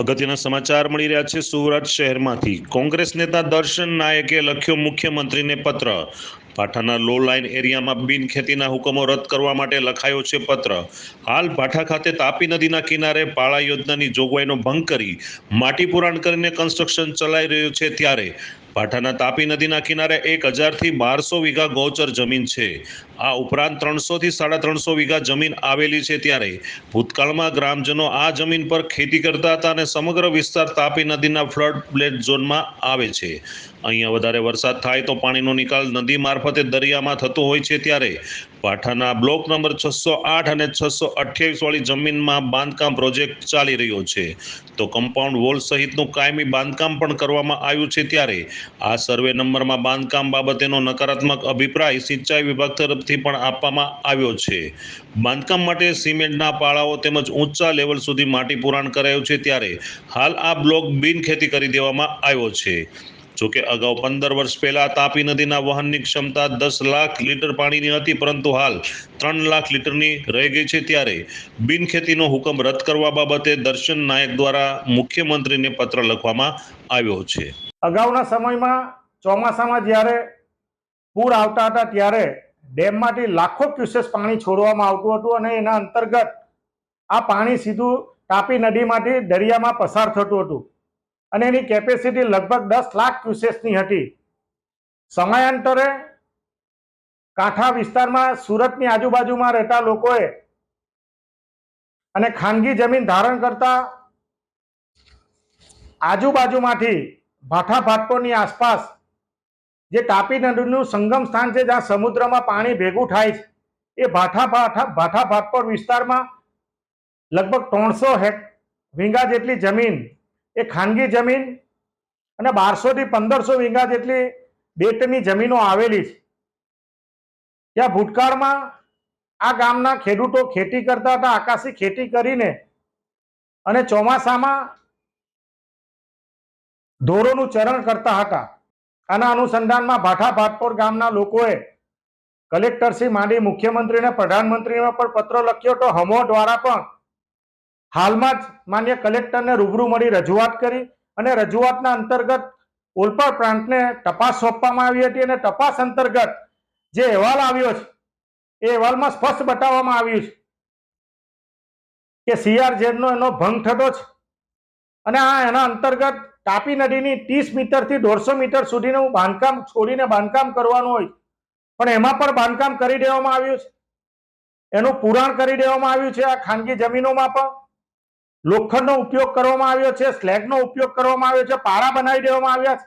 અગત્યના સમાચાર મળી રહ્યા છે સુરત શહેરમાંથી. કોંગ્રેસ નેતા દર્શન નાયકે લખ્યો, મુખ્યમંત્રીને પત્ર. પાઠાના લો લાઇન એરિયામાં બિન ખેતીના હુકમો રદ કરવા માટે લખાયો છે પત્ર. હાલ પાઠા ખાતે તાપી નદીના કિનારે પાળા યોજનાની જોગવાઈનો ભંગ કરી, માટી પુરાણ કરીને કન્સ્ટ્રક્શન ચલાઈ રહ્યું છે ત્યારે. ભાઠાના તાપી નદીના કિનારે એક હજારથી બારસો વીઘા ગૌચર જમીન છે. આ ઉપરાંત ત્રણસોથી સાડા ત્રણસો વીઘા જમીન આવેલી છે ત્યારે ભૂતકાળમાં ગ્રામજનો આ જમીન પર ખેતી કરતા હતા અને સમગ્ર વિસ્તાર તાપી નદીના ફ્લડ પ્લેટ ઝોનમાં આવે છે. અહીંયા વધારે વરસાદ થાય તો પાણીનો નિકાલ નદી મારફતે દરિયામાં થતો હોય છે ત્યારે પાઠાના બ્લોક નંબર છસો આઠ અને છસો અઠ્યાવીસ વાળી જમીનમાં બાંધકામ પ્રોજેક્ટ ચાલી રહ્યો છે. તો કમ્પાઉન્ડ વોલ સહિતનું કાયમી બાંધકામ પણ કરવામાં આવ્યું છે ત્યારે. આ સર્વે નંબરમાં બાંધકામ બાબતેનો નકારાત્મક અભિપ્રાય સિંચાઈ વિભાગ તરફથી પણ આપવામાં આવ્યો છે. બાંધકામ માટે સિમેન્ટના પાળાઓ તેમજ ઊંચા લેવલ સુધી માટી પુરાણ કરાયું છે ત્યારે હાલ આ બ્લોક બિનખેતી કરી દેવામાં આવ્યો છે. જોકે અગાઉ પંદર વર્ષ પહેલા તાપી નદીના વહનની ક્ષમતા દસ લાખ લીટર પાણીની હતી, પરંતુ હાલ ત્રણ લાખ લીટરની રહી ગઈ છે. ત્યારે બિનખેતીનો હુકમ રદ કરવા બાબતે દર્શન નાયક દ્વારા મુખ્યમંત્રીને પત્ર લખવામાં આવ્યો છે. અગાઉના સમયમાં ચોમાસામાં જ્યારે પૂર આવતા હતા, ત્યારે ડેમમાંથી લાખો ક્યુસેસ પાણી છોડવામાં આવતું હતું અને એના અંતર્ગત આ પાણી સીધું તાપી નદીમાંથી દરિયામાં પસાર થતું હતું. અને એની કેપેસિટી લગભગ દસ લાખ ક્યુસેસની હતી. સમયાંતરે કાંઠા વિસ્તારમાં સુરતની આજુબાજુમાં રહેતા લોકોએ અને ખાનગી જમીન ધારણ કરતા આજુબાજુમાંથી ભાઠા ભાટકોની આસપાસ જે તાપી નદીનું સંગમ સ્થાન છે, જ્યાં સમુદ્રમાં પાણી ભેગું થાય છે, એ ભાઠા ભાઠા ભાઠા ભાટકોર વિસ્તારમાં લગભગ ત્રણસો હેક, વીંગા જેટલી જમીન એ ખાનગી જમીન અને બારસોથી પંદરસો વીઘા જેટલી બેટની જમીનો આવેલી છે. ત્યાં ભૂતકાળમાં આ ગામના ખેડૂતો ખેતી કરતા હતા, આકાશી ખેતી કરીને અને ચોમાસામાં ઢોરોનું ચરણ કરતા હતા. આના અનુસંધાનમાં ભાઠા ભાટપોર ગામના લોકોએ કલેક્ટરશ્રી માંડી મુખ્યમંત્રીને પ્રધાનમંત્રીને પણ પત્ર લખ્યો તો હમો દ્વારા પણ હાલમાં જ માન્ય કલેક્ટરને રૂબરૂ મળી રજૂઆત કરી અને રજૂઆતના અંતર્ગત ઓલપાડ પ્રાંતને તપાસ સોંપવામાં આવી હતી અને તપાસ અંતર્ગત જે અહેવાલ આવ્યો છે, એ અહેવાલમાં સ્પષ્ટ બતાવવામાં આવ્યું છે કે સીઆરઝેડનો એનો ભંગ થતો છે અને આ એના અંતર્ગત તાપી નદીની ત્રીસ મીટરથી દોઢસો મીટર સુધીનું બાંધકામ છોડીને બાંધકામ કરવાનું હોય પણ એમાં પણ બાંધકામ કરી દેવામાં આવ્યું છે. એનું પુરાણ કરી દેવામાં આવ્યું છે આ ખાનગી જમીનોમાં પણ. લોખંડનો ઉપયોગ કરવામાં આવ્યો છે, સ્લેગનો ઉપયોગ કરવામાં આવ્યો છે, પારા બનાવી દેવામાં આવ્યા છે.